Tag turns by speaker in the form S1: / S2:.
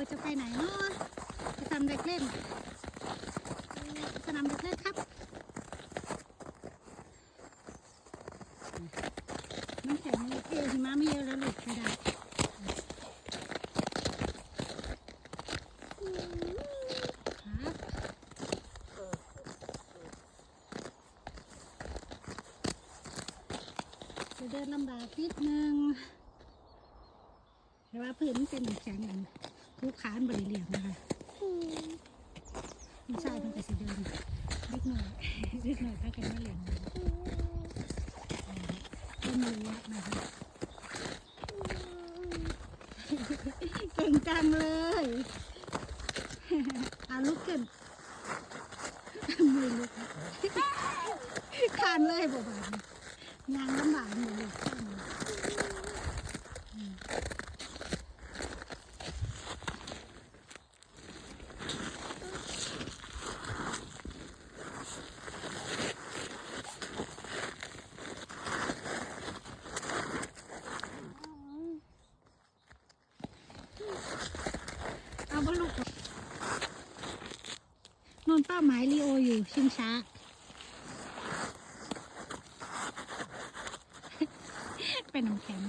S1: อจะไปไหนเนาะจะทำเด็กเล่นจะนำเด็กเล่นครับมันแข็งเลยเอหิมะไม่เยอะแล้วลูกไม่ได้จะเดินลำบากนิดนึงแต่ว่าพื้นมันเป็นแข็งอัน ทุกขานบริเลี่ยมนะคะไม่ใช่มันก็สิเดินเล็กหน่อยเล็กหน่อยถ้าเกิดว่เหลี่ยมต้นรั้วนะคะเก่งจังเลยอาลุกขึ้นมือลุกคานเลยบ่บานยางลำบากมือลุกข้างเลยอืม เอาบลลูกนอนเป้าหมายลีโออยู่ชิงช้า เป็นน้ำแข็ง